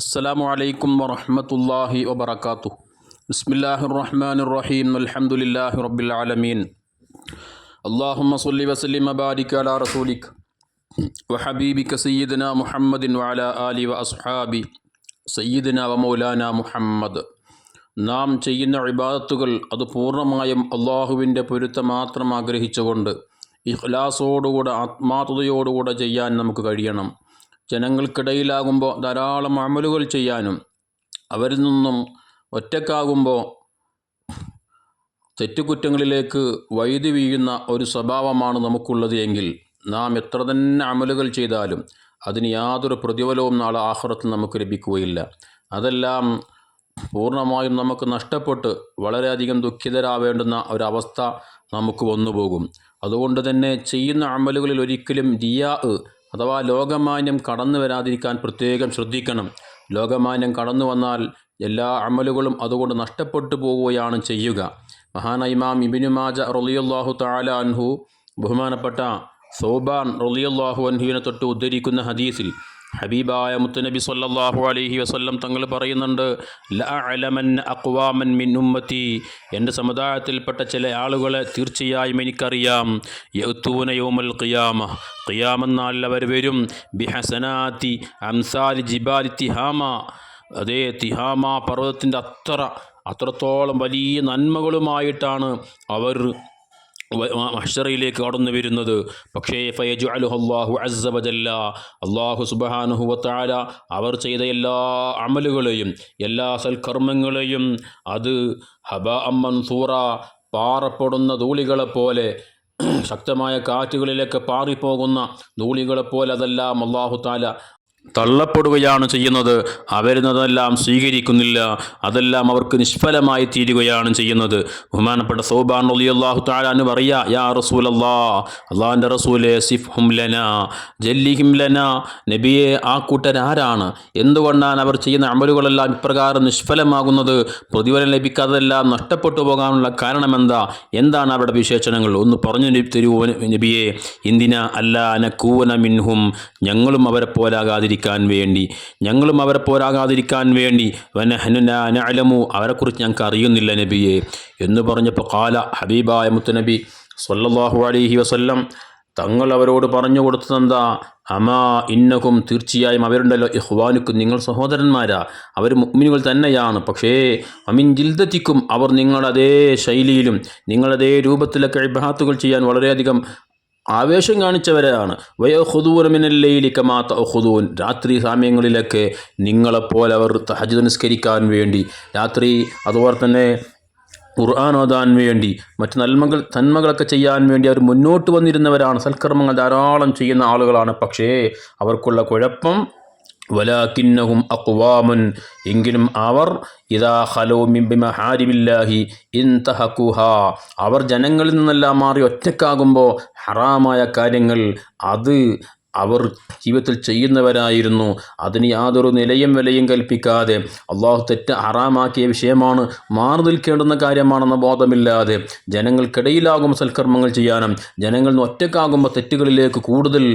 അസ്സലാമു അലൈക്കും വരഹമുല്ലാഹി വാത്തു ബിസ്മില്ലാഹി റഹ്മാൻ റഹീം അലഹമുല്ലാഹി റബ്ബിൽ ആലമീൻ. അള്ളാഹുമ്മ സല്ലി വസല്ലിം മബാരിക് അല റസൂലിക് വഹബീബിക സയ്യിദന മുഹമ്മദിൻ വാല ആലി വ അസ്ഹാബി സയ്യിദന വ മൗലാന മുഹമ്മദ്. നാം ചെയ്യുന്ന ഇബാദത്തുകൾ അത് പൂർണമായും അള്ളാഹുവിന്റെ പൊരുത്തം മാത്രം ആഗ്രഹിച്ചുകൊണ്ട് ഇഖ്ലാസോടുകൂടെ ആത്മാർത്ഥതയോടുകൂടെ ചെയ്യാൻ നമുക്ക് കഴിയണം. ജനങ്ങൾക്കിടയിലാകുമ്പോൾ ധാരാളം അമലുകൾ ചെയ്യാനും അവരിൽ നിന്നും ഒറ്റക്കാകുമ്പോൾ തെറ്റുകുറ്റങ്ങളിലേക്ക് വൈദ്യു വീഴുന്ന ഒരു സ്വഭാവമാണ് നമുക്കുള്ളത് എങ്കിൽ നാം എത്ര തന്നെ അമലുകൾ ചെയ്താലും അതിന് യാതൊരു പ്രതിഫലവും നാളെ ആഹ്റത്തിൽ നമുക്ക് ലഭിക്കുകയില്ല. അതെല്ലാം പൂർണമായും നമുക്ക് നഷ്ടപ്പെട്ട് വളരെയധികം ദുഃഖിതരാവേണ്ടുന്ന ഒരവസ്ഥ നമുക്ക് വന്നുപോകും. അതുകൊണ്ട് തന്നെ ചെയ്യുന്ന അമലുകളിൽ ഒരിക്കലും റിയാ അഥവാ ലോകമാന്യം കടന്നു വരാതിരിക്കാൻ പ്രത്യേകം ശ്രദ്ധിക്കണം. ലോകമാന്യം കടന്നു വന്നാൽ എല്ലാ അമലുകളും അതുകൊണ്ട് നഷ്ടപ്പെട്ടു പോവുകയാണ് ചെയ്യുക. മഹാന ഇമാം ഇബിനു മാജ തആല അൻഹു ബഹുമാനപ്പെട്ട സോബാൻ റളിയല്ലാഹു അൻഹുവിനെ തൊട്ട് ഉദ്ധരിക്കുന്ന ഹദീസിൽ ഹബീബായ മുത്തുനബി സല്ലാഹു അലഹി വസല്ലം തങ്ങൾ പറയുന്നുണ്ട് ലഅലമൻ അഖ്വാമൻ മിൻ ഉമ്മത്തി. എന്റെ സമുദായത്തിൽപ്പെട്ട ചില ആളുകളെ തീർച്ചയായും എനിക്കറിയാം. യൗത്തൂന യൗമൽ ഖിയാമ. ഖിയാമെന്നാൽ അവർ വരും. ബിഹസനാത്തി അംസാലി ജിബാലി തിഹാമ. അതേ തിഹാമ പർവതത്തിന്റെ അത്ര അത്രത്തോളം വലിയ നന്മകളുമായിട്ടാണ് അവർ മഹ്ഷറയിലേക്ക് കടന്നു വരുന്നത്. പക്ഷേ ഫയജു അലുഹല്ലാഹു അസ്സബജല്ല അള്ളാഹു സുബഹാനുഹുവത്താല അവർ ചെയ്ത എല്ലാ അമലുകളെയും എല്ലാ സൽക്കർമ്മങ്ങളെയും അത് ഹബ അമ്മൻ സൂറ പാറപ്പെടുന്ന ധൂളികളെപ്പോലെ ശക്തമായ കാറ്റുകളിലേക്ക് പാറിപ്പോകുന്ന ധൂളികളെപ്പോലെ അതെല്ലാം അള്ളാഹു താല തള്ളപ്പെടുകയാണ് ചെയ്യുന്നത്. അവരുന്നതെല്ലാം സ്വീകരിക്കുന്നില്ല. അതെല്ലാം അവർക്ക് നിഷ്ഫലമായി തീരുകയാണ് ചെയ്യുന്നത്. ബഹുമാനപ്പെട്ട സൗബാൻ അലി അള്ളാഹു താലാന്ന് പറയാ യാ റസൂൽ അല്ലാ അള്ളാഹിന്റെ റസൂലെ സിഫ് ഹുംലന ജല്ലി ഹിംലന ലന നബിയെ ആ കൂട്ടരാരാണ് എന്തുകൊണ്ടാണ് അവർ ചെയ്യുന്ന അമലുകളെല്ലാം ഇപ്രകാരം നിഷ്ഫലമാകുന്നത്? പ്രതിഫലം ലഭിക്കാതെല്ലാം നഷ്ടപ്പെട്ടു പോകാനുള്ള കാരണമെന്താ? എന്താണ് അവരുടെ വിശേഷണങ്ങൾ? ഒന്ന് പറഞ്ഞു തരുവോ നബിയെ. ഇന്ദിന അല്ല അനക്കൂവന മിൻഹും ഞങ്ങളും അവരെ പോലാകാതിരിക്കും പോരാകാതിരിക്കാൻ വേണ്ടി ഞങ്ങളും അവരെ പോരാകാതിരിക്കാൻ വേണ്ടി വനഹനുനാനലമു അവരെക്കുറിച്ച് ഞങ്ങൾക്ക് അറിയുന്നില്ല നബിയെ. എന്ന് പറഞ്ഞപ്പോൾ കാല ഹബീബായ മുത്തുനബി സൊല്ലാഹു അലഹി വസ്ല്ലം തങ്ങൾ അവരോട് പറഞ്ഞു കൊടുത്തതെന്താ അമാ ഇന്നകും തീർച്ചയായും അവരുണ്ടല്ലോ ഇഹ്വാനുക്കും നിങ്ങൾ സഹോദരന്മാരാ അവർ മുഗ്മിനുകൾ തന്നെയാണ്. പക്ഷേ അമിൻ ജിൽദത്തിക്കും അവർ നിങ്ങളതേ ശൈലിയിലും നിങ്ങളതേ രൂപത്തിലൊക്കെ ഇബാത്തുകൾ ചെയ്യാൻ വളരെയധികം ആവേശം കാണിച്ചവരാണ്. വയോ വയോഹുദൂനമിനല്ലയിലിക്കമാത്ത ഹുദൂൻ രാത്രി സമയങ്ങളിലൊക്കെ നിങ്ങളെപ്പോലെ അവർ തഹജ് നിസ്കരിക്കാൻ വേണ്ടി രാത്രി അതുപോലെ തന്നെ ഖുർആൻ ഓതാൻ വേണ്ടി മറ്റ് നന്മകൾ നന്മകളൊക്കെ ചെയ്യാൻ വേണ്ടി അവർ മുന്നോട്ട് വന്നിരുന്നവരാണ്. സൽക്കർമ്മങ്ങൾ ധാരാളം ചെയ്യുന്ന ആളുകളാണ്. പക്ഷേ അവർക്കുള്ള കുഴപ്പം വലാക്കിന്നഹും അക്വാമുൻ എങ്കിലും അവർ ഇതാ ഹലോ മിബിമഹാരിമില്ലാഹി ഇൻതഹക്കുഹ അവർ ജനങ്ങളിൽ നിന്നെല്ലാം മാറി ഒറ്റക്കാകുമ്പോൾ ഹറാമായ കാര്യങ്ങൾ അത് അവർ ജീവിതത്തിൽ ചെയ്യുന്നവരായിരുന്നു. അതിന് യാതൊരു നിലയും വിലയും കൽപ്പിക്കാതെ അള്ളാഹു തെറ്റ് ഹറാമാക്കിയ വിഷയമാണ് മാറി നിൽക്കേണ്ടുന്ന കാര്യമാണെന്ന ബോധമില്ലാതെ ജനങ്ങൾക്കിടയിലാകുമ്പോൾ സൽക്കർമ്മങ്ങൾ ചെയ്യാനും ജനങ്ങളിൽ നിന്ന് ഒറ്റക്കാകുമ്പോൾ തെറ്റുകളിലേക്ക് കൂടുതൽ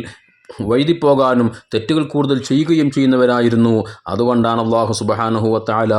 വൈദിപ്പോകാനും തെറ്റുകൾ കൂടുതൽ ചെയ്യുകയും ചെയ്യുന്നവരായിരുന്നു. അതുകൊണ്ടാണ് അള്ളാഹു സുബഹാനുഹുവത്താല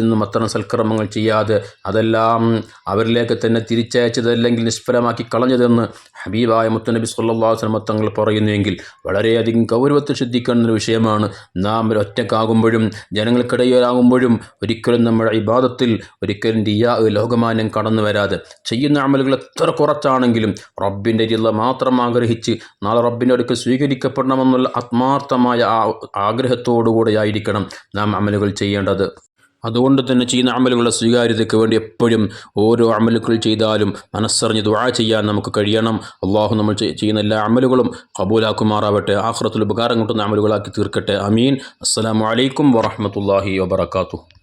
നിന്നും അത്തരം സൽക്രമങ്ങൾ ചെയ്യാതെ അതെല്ലാം അവരിലേക്ക് തന്നെ തിരിച്ചയച്ചതല്ലെങ്കിൽ നിഷ്ഫലമാക്കി കളഞ്ഞതെന്ന് ഹബീബായ മുത്തനബി സല്ലാ വസ്ലമ തങ്ങൾ പറയുന്നുവെങ്കിൽ വളരെയധികം ഗൗരവത്തിൽ ശ്രദ്ധിക്കേണ്ട ഒരു വിഷയമാണ്. നാം ഒറ്റക്കാകുമ്പോഴും ജനങ്ങൾക്കിടയിലാകുമ്പോഴും ഒരിക്കലും നമ്മുടെ ഇബാദത്തിൽ ഒരിക്കലും റിയാ ലോകമാന്യം കടന്നു വരാതെ ചെയ്യുന്ന അമലുകൾ എത്ര കുറച്ചാണെങ്കിലും റബ്ബിന്റെ ജില്ല മാത്രം ആഗ്രഹിച്ച് നാളെ റബ്ബിന്റെ അടുക്കൽ സ്വീകരിക്കപ്പെടണമെന്നുള്ള ആത്മാർത്ഥമായ ആ ആഗ്രഹത്തോടുകൂടെ ആയിരിക്കണം നാം അമലുകൾ ചെയ്യേണ്ടത്. അതുകൊണ്ട് തന്നെ ചെയ്യുന്ന അമലുകളുടെ സ്വീകാര്യതയ്ക്ക് വേണ്ടി എപ്പോഴും ഓരോ അമലുകൾ ചെയ്താലും മനസ്സറിഞ്ഞ് ദുആ ചെയ്യാൻ നമുക്ക് കഴിയണം. അള്ളാഹു നമ്മൾ ചെയ്യുന്ന എല്ലാ അമലുകളും കബൂലാക്കുമാറാവട്ടെ. ആഹ്റത്തിൽ ഉപകാരം കിട്ടുന്ന അമലുകളാക്കി തീർക്കട്ടെ. അമീൻ. അസ്സലാമു അലൈക്കും വറഹമത്തല്ലാഹി വബർക്കാത്തു